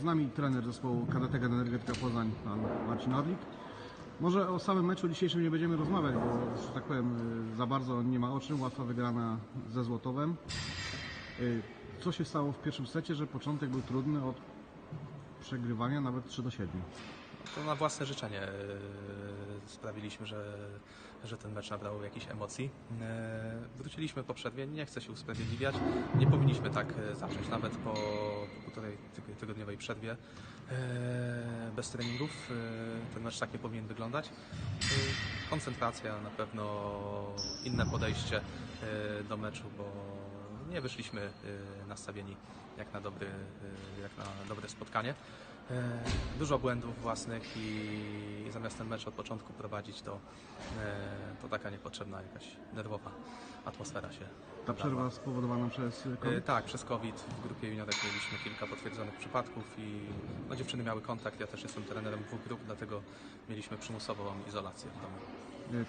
Z nami trener zespołu KDT Energetyka Poznań, pan Marcin Orlik. Może o samym meczu dzisiejszym nie będziemy rozmawiać, bo że tak powiem y, za bardzo nie ma o czym. Łatwa wygrana ze Złotowem. Y, Co się stało w pierwszym secie, że początek był trudny od przegrywania nawet 3 do 7? To na własne życzenie e, sprawiliśmy, że, że ten mecz nabrał jakichś emocji. Wróciliśmy po przerwie, nie chcę się usprawiedliwiać. Nie powinniśmy tak zacząć, nawet po, półtorej tygodniowej przerwie e, bez treningów. E, Ten mecz tak nie powinien wyglądać. E, Koncentracja, na pewno inne podejście do meczu, bo nie wyszliśmy nastawieni jak na, dobry, jak na dobre spotkanie. E, Dużo błędów własnych i zamiast ten mecz od początku prowadzić, to, e, to taka niepotrzebna jakaś nerwowa atmosfera się. Ta przerwa spowodowana przez E, COVID? Tak, przez COVID w grupie juniorek mieliśmy kilka potwierdzonych przypadków i no, dziewczyny miały kontakt. Ja też jestem trenerem dwóch grup, dlatego mieliśmy przymusową izolację w domu.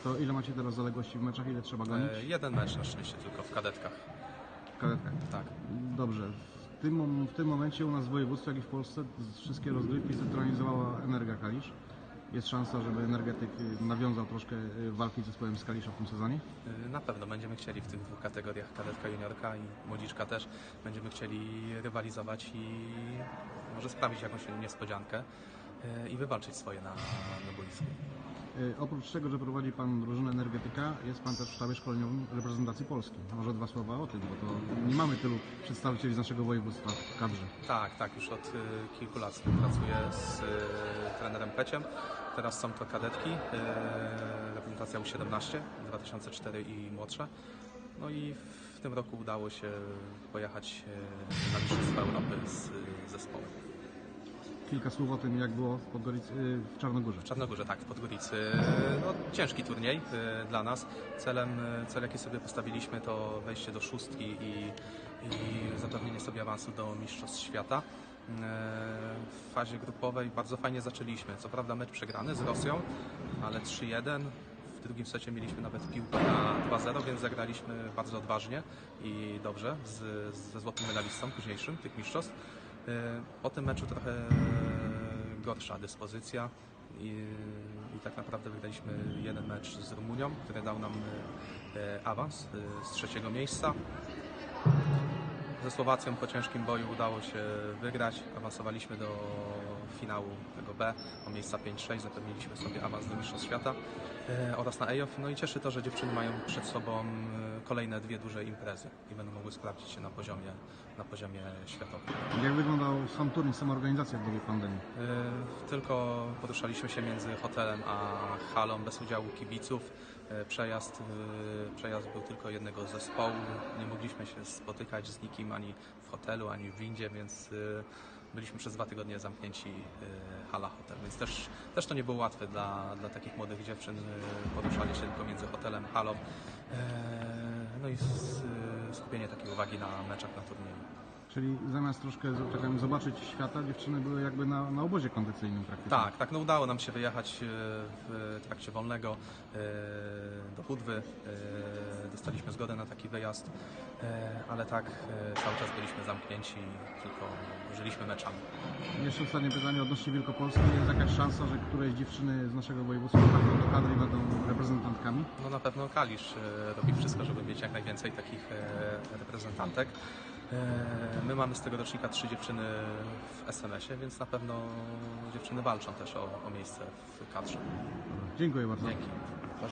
To ile macie teraz zaległości w meczach? Ile trzeba gonić? Jeden mecz na szczęście tylko w kadetkach. W kadetkach. Tak. Dobrze. W tym, w tym momencie u nas w województwie, jak i w Polsce, wszystkie rozgrywki centralizowała Energia Kalisz. Jest szansa, żeby energetyk y, nawiązał troszkę y, walki z zespołem z Kalisza w tym sezonie? Y, Na pewno będziemy chcieli w tych dwóch kategoriach, kadetka juniorka i młodziczka też, będziemy chcieli rywalizować i może sprawić jakąś niespodziankę i wywalczyć swoje na, na boisku. Y, Oprócz tego, że prowadzi Pan drużynę energetyka, jest Pan też w sztabie szkoleniowym reprezentacji Polski. Może dwa słowa o tym, bo to nie mamy tylu przedstawicieli z naszego województwa w kadrze. Tak, tak, już od y, kilku lat współpracuję z y, trenerem Peciem. Teraz są to kadetki, reprezentacja U17, 2004 i młodsze. No i w tym roku udało się pojechać na Mistrzostwa Europy z zespołem. Kilka słów o tym, jak było w, w Czarnogórze. W Czarnogórze, tak, w Podgoricy. No, ciężki turniej y, dla nas. Celem, y, cel jaki sobie postawiliśmy to wejście do szóstki i, i zapewnienie sobie awansu do Mistrzostw Świata. Y, W fazie grupowej bardzo fajnie zaczęliśmy. Co prawda mecz przegrany z Rosją, ale 3-1. W drugim secie mieliśmy nawet piłkę na 2-0, więc zagraliśmy bardzo odważnie i dobrze z, ze złotym medalistą późniejszym tych mistrzostw. Po tym meczu trochę gorsza dyspozycja i, i tak naprawdę wygraliśmy jeden mecz z Rumunią, który dał nam e, awans e, z trzeciego miejsca. Ze Słowacją po ciężkim boju udało się wygrać. Awansowaliśmy do finału tego B o miejsca 5-6. Zapewniliśmy sobie awans do Mistrzostw Świata e, oraz na EJOF. No i cieszy to, że dziewczyny mają przed sobą e, kolejne dwie duże imprezy i będą mogły sprawdzić się na poziomie, na poziomie światowym. Jak wyglądał sam turniej, sama organizacja w dobie pandemii? Y, Tylko poruszaliśmy się między hotelem a halą bez udziału kibiców. Y, Przejazd, y, przejazd był tylko jednego zespołu. Nie mogliśmy się spotykać z nikim ani w hotelu, ani w windzie, więc y, byliśmy przez dwa tygodnie zamknięci hala hotel. Więc też, też to nie było łatwe dla, dla takich młodych dziewczyn. Poruszali się tylko między hotelem, halą. No i skupienie takiej uwagi na meczach, na turnieju. Czyli zamiast troszkę tak powiem, zobaczyć świata, dziewczyny były jakby na, na obozie kondycyjnym praktycznie. Tak, tak, no udało nam się wyjechać e, w trakcie wolnego e, do Budwy. E, Dostaliśmy zgodę na taki wyjazd, e, ale tak e, cały czas byliśmy zamknięci, tylko żyliśmy meczami. Jeszcze ostatnie pytanie odnośnie Wielkopolski. Jest jakaś szansa, że któreś dziewczyny z naszego województwa trafią do kadry i będą reprezentantkami? No na pewno Kalisz e, robi wszystko, żeby mieć jak najwięcej takich e, reprezentantek. E, My mamy z tego rocznika trzy dziewczyny w SMS-ie, więc na pewno dziewczyny walczą też o, o miejsce w kadrze. Dziękuję bardzo. Dzięki.